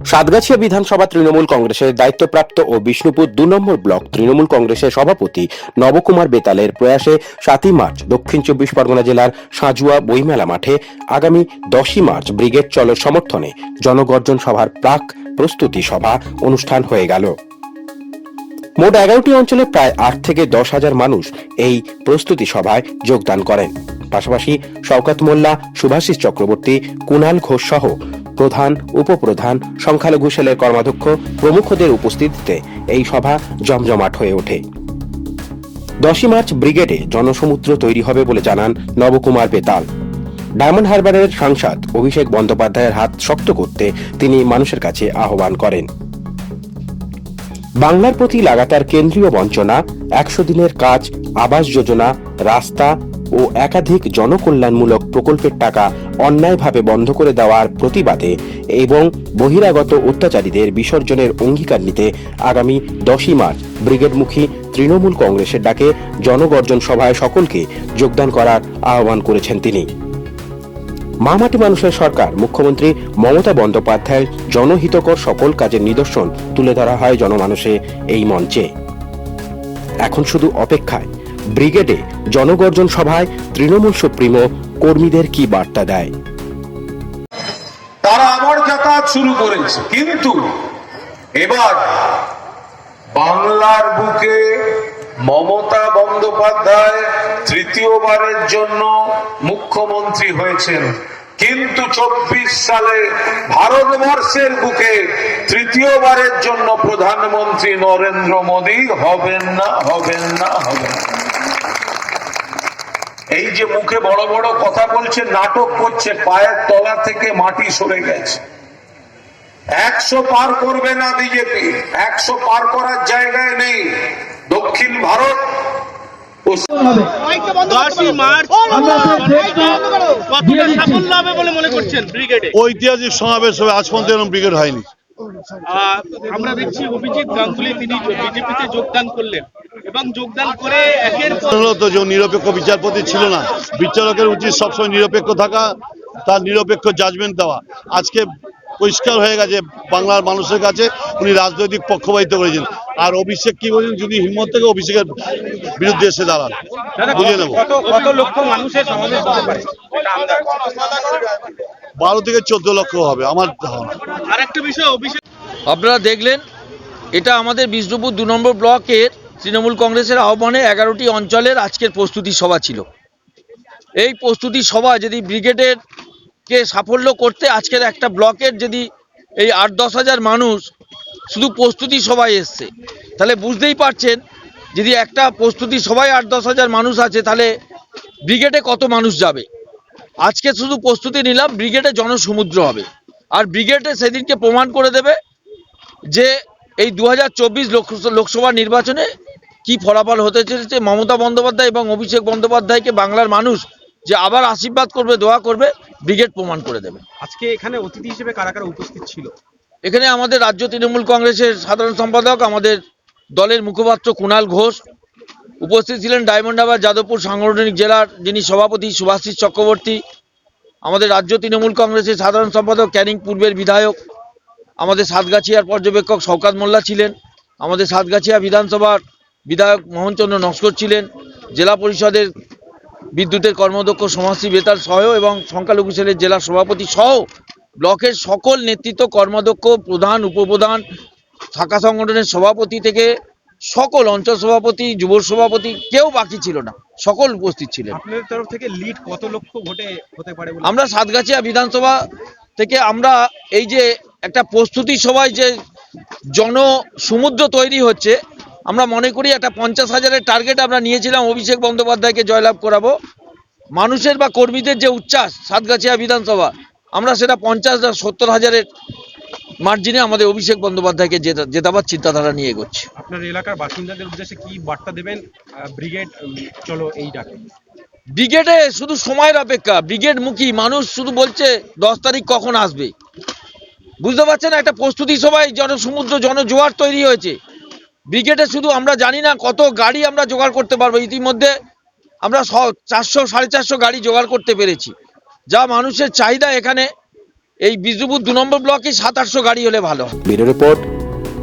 সাতগাছিয়া বিধানসভা তৃণমূল কংগ্রেসের দায়িত্বপ্রাপ্ত ও বিষ্ণুপুর দু নম্বর ব্লক তৃণমূল কংগ্রেসের সভাপতি নবকুমার বেতালের প্রয়াসে সাতই মার্চ দক্ষিণ চব্বিশ পরগনা জেলার সাঁজুয়া বইমেলা মাঠে আগামী দশই মার্চ ব্রিগেড চলের সমর্থনে জনগর্জন সভার প্রাক প্রস্তুতি সভা অনুষ্ঠান হয়ে গেল। মোট এগারোটি অঞ্চলে প্রায় আট থেকে দশ হাজার মানুষ এই প্রস্তুতি সভায় যোগদান করেন। পাশাপাশি শওকাত মোল্লা সুভাষিস চক্রবর্তী, কুনাল ঘোষ সহ প্রধান, উপপ্রধান, সংখ্যালঘু সেলের কর্মাধ্যক্ষ প্রমুখদের উপস্থিতিতে এই সভা জমজমাট হয়ে ওঠে। দশই মার্চ ব্রিগেডে জনসমুদ্র তৈরি হবে বলে জানান নবকুমার বেতাল। ডায়মন্ড হারবারের সাংসদ অভিষেক বন্দ্যোপাধ্যায়ের হাত শক্ত করতে তিনি মানুষের কাছে আহ্বান করেন। বাংলার প্রতি লাগাতার কেন্দ্রীয় বঞ্চনা, একশো দিনের কাজ, আবাস যোজনা, রাস্তা ও একাধিক জনকল্যাণমূলক প্রকল্পের টাকা অন্যায়ভাবে বন্ধ করে দেওয়ার প্রতিবাদে এবং বহিরাগত অত্যাচারীদের বিসর্জনের অঙ্গীকার নিতে আগামী দশই মার্চ ব্রিগেডমুখী তৃণমূল কংগ্রেসের ডাকে জনগর্জন সভায় সকলকে যোগদান করার আহ্বান করেছেন তিনি। মামাটি মানুষের সরকার, মুখ্যমন্ত্রী মমতা বন্দ্যোপাধ্যায়ের জনহিতকর সকল কাজের নিদর্শন তুলে ধরা হয় জনমানসে এই মঞ্চে। এখন শুধু অপেক্ষায়, ব্রিগেডে জনগর্জন সভায় তৃণমূল সুপ্রিমো কর্মীদের কি বার্তা দেয়? তারা আবার যাতায়াত শুরু করেছে, কিন্তু এবার বাংলার বুকে মমতা বন্দ্যোপাধ্যায় তৃতীয়বারের জন্য মুখ্যমন্ত্রী হয়েছেন। কিন্তু চব্বিশ সালে ভারতবর্ষের বুকে তৃতীয়বারের জন্য প্রধানমন্ত্রী নরেন্দ্র মোদী হবেন না হবেন না হবেন না। এই যে মুখে বড় বড় কথা বলছে নাটক করছে পায়ের তলা থেকে মাটি সরে গেছে। একশো পার করবে না বিজেপি একশো পার করার জায়গায় নেই। দক্ষিণ ভারত দশই মার্চ। করছেন ব্রিগেডে? ঐতিহাসিক সমাবেশ হবে। আজ পর্যন্ত এরকম ব্রিগেড হয়নি। আমরা দেখছি অভিজিৎ গাঙ্গুলি তিনি বিজেপিতে যোগদান করলেন। এবং যোগদান করে একের যে নিরপেক্ষ বিচারপতি ছিল না। বিচারকের উচিত সবসময় নিরপেক্ষ থাকা তার নিরপেক্ষ জাজমেন্ট দেওয়া। আজকে পরিষ্কার হয়ে গেছে বাংলার মানুষের কাছে উনি রাজনৈতিক পক্ষপাতিত্ব করেছেন। আর অভিষেক কি বলেন যদি হিম্মত থেকে অভিষেকের বিরুদ্ধে এসে দাঁড়ান বুঝে নেব। কত কত লক্ষ মানুষের সমাবেশ হতে পারে? বারো থেকে চোদ্দ লক্ষ হবে আমার ধারণা। আর একটা বিষয় অভিষেক আপনারা দেখলেন এটা আমাদের বিষ্ণুপুর দু নম্বর ব্লকের তৃণমূল কংগ্রেসের আহ্বানে এগারোটি অঞ্চলের আজকের প্রস্তুতি সভা ছিল। এই প্রস্তুতি সভা যদি ব্রিগেডের কে সাফল্য করতে আজকের একটা ব্লকের যদি এই আট দশ হাজার মানুষ শুধু প্রস্তুতি সভায় এসছে তাহলে বুঝতেই পারছেন যদি একটা প্রস্তুতি সভায় আট দশ হাজার মানুষ আছে তাহলে ব্রিগেডে কত মানুষ যাবে? আজকে শুধু প্রস্তুতি নিলাম ব্রিগেডে জনসমুদ্র হবে। আর ব্রিগেডে সেদিনকে প্রমাণ করে দেবে যে এই দু হাজার চব্বিশ লোকসভা নির্বাচনে কি ফলাফল হতে চলেছে। মমতা বন্দ্যোপাধ্যায় এবং অভিষেক বন্দ্যোপাধ্যায়কে বাংলার মানুষ যে আবার আশীর্বাদ করবে দোয়া করবে ব্রিগেড প্রমাণ করে দেবে। আজকে এখানে অতিথি হিসেবে কারা কারা উপস্থিত ছিল? এখানে আমাদের রাজ্য তৃণমূল কংগ্রেসের সাধারণ সম্পাদক আমাদের দলের মুখপাত্র কুণাল ঘোষ উপস্থিত ছিলেন ডায়মন্ড হারবার যাদবপুর সাংগঠনিক জেলার যিনি সভাপতি সুভাষিস চক্রবর্তী, আমাদের রাজ্য তৃণমূল কংগ্রেসের সাধারণ সম্পাদক ক্যানিং পূর্বের বিধায়ক, আমাদের সাতগাছিয়ার পর্যবেক্ষক শওকাত মোল্লা ছিলেন, আমাদের সাতগাছিয়া বিধানসভার বিধায়ক মোহনচন্দ্র নস্কর ছিলেন, জেলা পরিষদের বিদ্যুতের কর্মদক্ষ সমাজশ্রী বেতাল সহ এবং সংখ্যালঘু সেলের জেলা সভাপতি সহ ব্লকের সকল নেতৃত্ব কর্মাধ্যক্ষ, প্রধান, উপপ্রধান, শাখা সংগঠনের সভাপতি থেকে সকল অঞ্চল সভাপতি যুব সভাপতি কেউ বাকি ছিল না। সকল উপস্থিত ছিলেন। আপনাদের তরফ থেকে লিড কত লক্ষ ভোটে হতে পারে আমরা সাতগাছিয়া বিধানসভা থেকে আমরা এই যে একটা প্রস্তুতি সভায় যে জন সমুদ্র তৈরি হচ্ছে আমরা মনে করি একটা পঞ্চাশ হাজারের টার্গেট আমরা নিয়েছিলাম অভিষেক বন্দ্যোপাধ্যায়কে জয়লাভ করাবো। মানুষের বা কর্মীদের যে উচ্ছ্বাস সাতগাছিয়া বিধানসভা আমরা সেটা পঞ্চাশ সত্তর হাজারের মার্জিনে আমাদের অভিষেক বন্দ্যোপাধ্যায়কে জেতা জেতাবার চিন্তাধারা নিয়ে এগোচ্ছে। আপনার এলাকার বাসিন্দাদের উদ্দেশ্যে কি বার্তা দেবেন? ব্রিগেড চলো এই ডাকে। ব্রিগেডে শুধু সময়ের অপেক্ষা ব্রিগেড মুখী মানুষ শুধু বলছে দশ তারিখ কখন আসবে? বুঝতে পারছেন? একটা প্রস্তুতি সবাই জনসমুদ্র জনজোয়ার তৈরি হয়েছে। ব্রিগেডে শুধু আমরা জানি না কত গাড়ি আমরা জোগাড় করতে পারব। ইতিমধ্যে আমরা চারশো সাড়ে চারশো গাড়ি জোগাড় করতে পেরেছি। যা মানুষের চাহিদা এখানে এই বিজুপুর দু নম্বর ব্লকে সাত আটশো গাড়ি হলে ভালো। বিরো রিপোর্ট,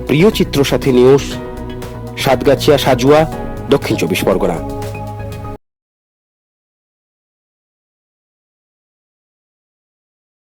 প্রিয় চিত্র সাথী নিউজ, সাতগাছিয়া, সাজুয়া, দক্ষিণ চব্বিশ পরগনা।